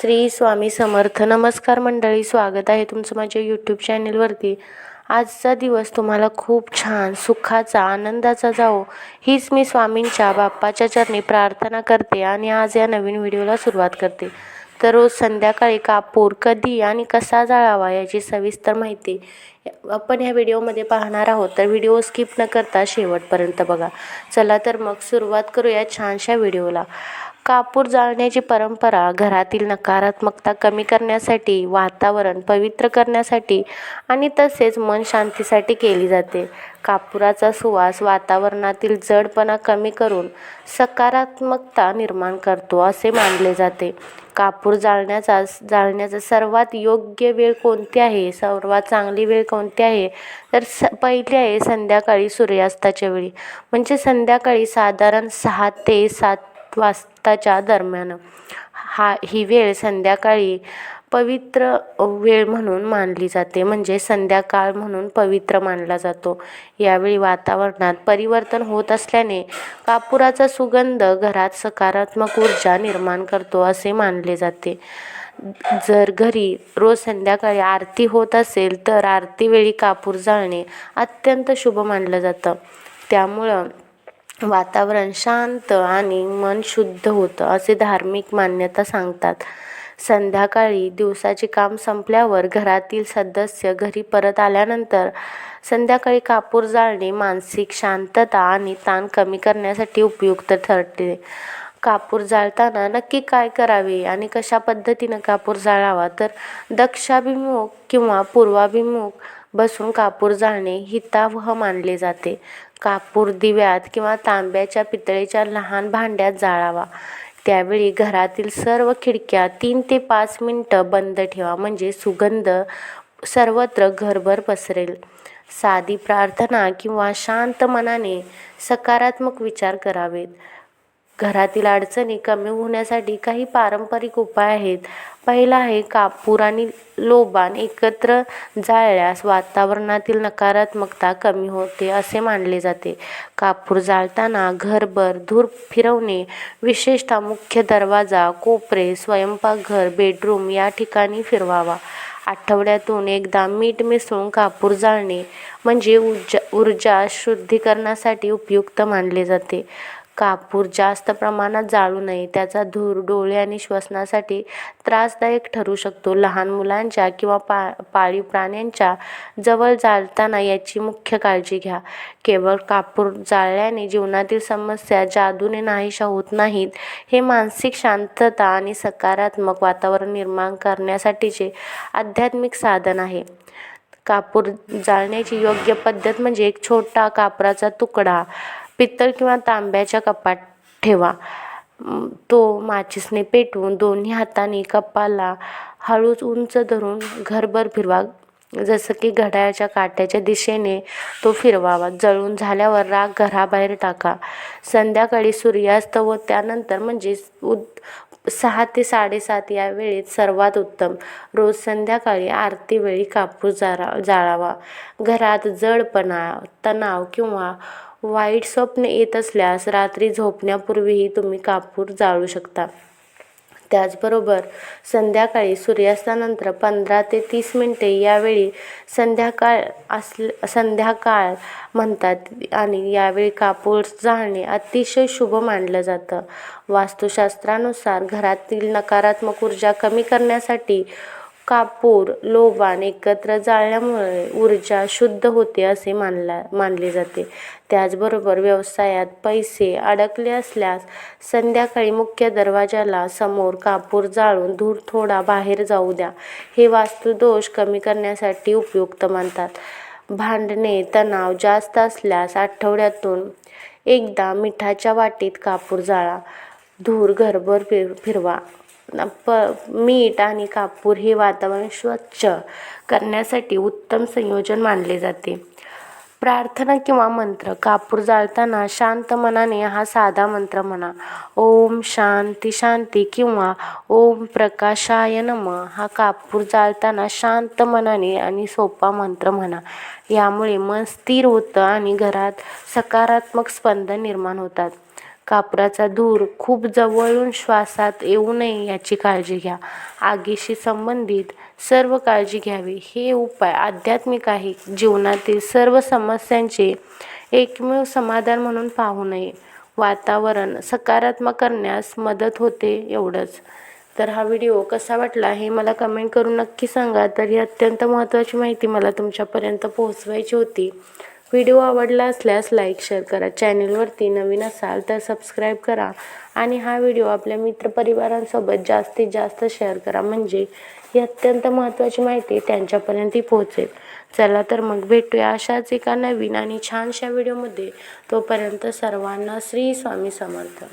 श्री स्वामी समर्थ नमस्कार मंडळी स्वागत आहे तुमचं माझ्या यूट्यूब चॅनेलवरती आजचा दिवस तुम्हाला खूप छान सुखाचा आनंदाचा जावो. हीच मी स्वामींच्या बाप्पाच्या चरणी प्रार्थना करते आणि आज या नवीन व्हिडिओला सुरुवात करते. तर रोज संध्याकाळी कापूर कधी आणि कसा जाळावा याची सविस्तर माहिती आपण ह्या व्हिडिओमध्ये पाहणार आहोत. तर व्हिडिओ स्किप न करता शेवटपर्यंत बघा. चला तर मग सुरुवात करूया छानशा व्हिडिओला. कापूर जाळण्याची परंपरा घरातील नकारात्मकता कमी करण्यासाठी वातावरण पवित्र करण्यासाठी आणि तसेच मन शांतीसाठी केली जाते. कापुराचा सुवास वातावरणातील जडपणा कमी करून सकारात्मकता निर्माण करतो असे मानले जाते. कापूर जाळण्याचा जाळण्याचा सर्वात योग्य वेळ कोणती आहे? सर्वात चांगली वेळ कोणती आहे? तर स पहिली आहे संध्याकाळी सूर्यास्ताच्या वेळी. म्हणजे संध्याकाळी साधारण सहा ते सात वाजताच्या दरम्यान. हा ही वेळ संध्याकाळी पवित्र वेळ म्हणून मानली जाते. म्हणजे संध्याकाळ म्हणून पवित्र मानला जातो. यावेळी वातावरणात परिवर्तन होत असल्याने कापुराचा सुगंध घरात सकारात्मक ऊर्जा निर्माण करतो असे मानले जाते. जर घरी रोज संध्याकाळी आरती होत असेल तर आरतीवेळी कापूर जाळणे अत्यंत शुभ मानलं जातं. त्यामुळं वातावरण शांत आणि मन शुद्ध होतं असे धार्मिक मान्यता सांगतात. संध्याकाळी दिवसाचे काम संपल्यावर घरातील सदस्य घरी परत आल्यानंतर संध्याकाळी कापूर जाळणे मानसिक शांतता आणि ताण कमी करण्यासाठी उपयुक्त ठरते. कापूर जाळताना नक्की काय करावे आणि कशा पद्धतीनं कापूर जाळावा? तर दक्षाभिमुख किंवा पूर्वाभिमुख बसून कापूर जाळणे हितावह मानले जाते. कापूर दिव्यात किंवा तांब्याच्या पितळेच्या लहान भांड्यात जाळावा. त्यावेळी घरातील सर्व खिडक्या तीन ते पाच मिनटं बंद ठेवा म्हणजे सुगंध सर्वत्र घरभर पसरेल. साधी प्रार्थना किंवा शांत मनाने सकारात्मक विचार करावेत. घरातील अडचणी कमी होण्यासाठी काही पारंपरिक उपाय आहेत. पहिला आहे कापूर आणि लोबान एकत्र जाळल्यास वातावरणातील नकारात्मकता कमी होते असे मानले जाते. कापूर जाळताना घरभर धूर फिरवणे विशेषतः मुख्य दरवाजा कोपरे स्वयंपाकघर बेडरूम या ठिकाणी फिरवावा. आठवड्यातून एकदा मीठ मिसळून कापूर जाळणे म्हणजे ऊर्जा ऊर्जा शुद्धीकरणासाठी उपयुक्त मानले जाते. कापूर जास्त प्रमाणात जाळू नये. त्याचा धूर डोळे आणि श्वसनासाठी त्रासदायक ठरू शकतो. लहान मुलांच्या किंवा पा पाळीव प्राण्यांच्या जवळ जाळताना याची मुख्य काळजी घ्या. केवळ कापूर जाळल्याने जीवनातील समस्या जादूने नाहीशा होत नाहीत. हे मानसिक शांतता आणि सकारात्मक वातावरण निर्माण करण्यासाठीचे आध्यात्मिक साधन आहे. कापूर जाळण्याची योग्य पद्धत म्हणजे एक छोटा कापराचा तुकडा. पित्तळ किंवा तांब्याच्या कपात ठेवा. तो माचीसने पेटवून दोन्ही हाताने कपाला हळूच उंच धरून घरभर फिरवा. जसं की घड्याळाच्या काट्याच्या दिशेने तो फिरवावा. जळून झाल्यावर राग घराबाहेर टाका. संध्याकाळी सूर्यास्त व त्यानंतर म्हणजे उद सहा ते साडेसात या वेळेत सर्वात उत्तम. रोज संध्याकाळी आरतीवेळी कापूर जाळा जाळावा. घरात जडपणा तणाव किंवा वाईट स्वप्न येत असल्यास रात्री झोपण्यापूर्वीही तुम्ही कापूर जाळू शकता. त्याचबरोबर संध्याकाळी सूर्यास्तानंतर पंधरा ते तीस मिनटे यावेळी संध्याकाळ असले संध्याकाळ म्हणतात आणि यावेळी कापूर जाळणे अतिशय शुभ मानलं जातं. वास्तुशास्त्रानुसार घरातील नकारात्मक ऊर्जा कमी करण्यासाठी कापूर लोबान एकत्र जाळल्यामुळे ऊर्जा शुद्ध होते असे मानला मानले जाते. त्याचबरोबर व्यवसायात पैसे अडकले असल्यास संध्याकाळी मुख्य दरवाजाला समोर कापूर जाळून धूर थोडा बाहेर जाऊ द्या. हे वास्तुदोष कमी करण्यासाठी उपयुक्त मानतात. भांडणे तणाव जास्त असल्यास आठवड्यातून एकदा मिठाच्या वाटीत कापूर जाळा. धूर घरभर फिर फिरवा. प मीठ आणि कापूर हे वातावरण स्वच्छ करण्यासाठी उत्तम संयोजन मानले जाते. प्रार्थना किंवा मंत्र कापूर जाळताना शांत मनाने हा साधा मंत्र म्हणा. ओम शांती शांती किंवा ओम प्रकाशाय नम हा कापूर जाळताना शांत मनाने आणि सोपा मंत्र म्हणा. यामुळे मन स्थिर होतं आणि घरात सकारात्मक स्पंदन निर्माण होतात. कापराचा धूर खूप जवळून श्वासात येऊ नये याची काळजी घ्या. आगीशी संबंधित सर्व काळजी घ्यावी. हे उपाय आध्यात्मिक आहे. जीवनातील सर्व समस्यांचे एकमेव समाधान म्हणून पाहू नये. वातावरण सकारात्मक करण्यास मदत होते एवढंच. तर हा व्हिडिओ कसा वाटला हे मला कमेंट करून नक्की सांगा. तर ही अत्यंत महत्त्वाची माहिती मला तुमच्यापर्यंत पोहोचवायची होती. व्हिडिओ आवडला असल्यास लाईक शेअर करा. चॅनलवरती नवीन असाल तर सबस्क्राईब करा. आणि हा व्हिडिओ आपल्या मित्रपरिवारांसोबत जास्तीत जास्त शेअर करा. म्हणजे ही अत्यंत महत्त्वाची माहिती त्यांच्यापर्यंतही पोहोचेल. चला तर मग भेटूया अशाच एका नवीन आणि छानशा व्हिडिओमध्ये. तोपर्यंत सर्वांना श्री स्वामी समर्थ.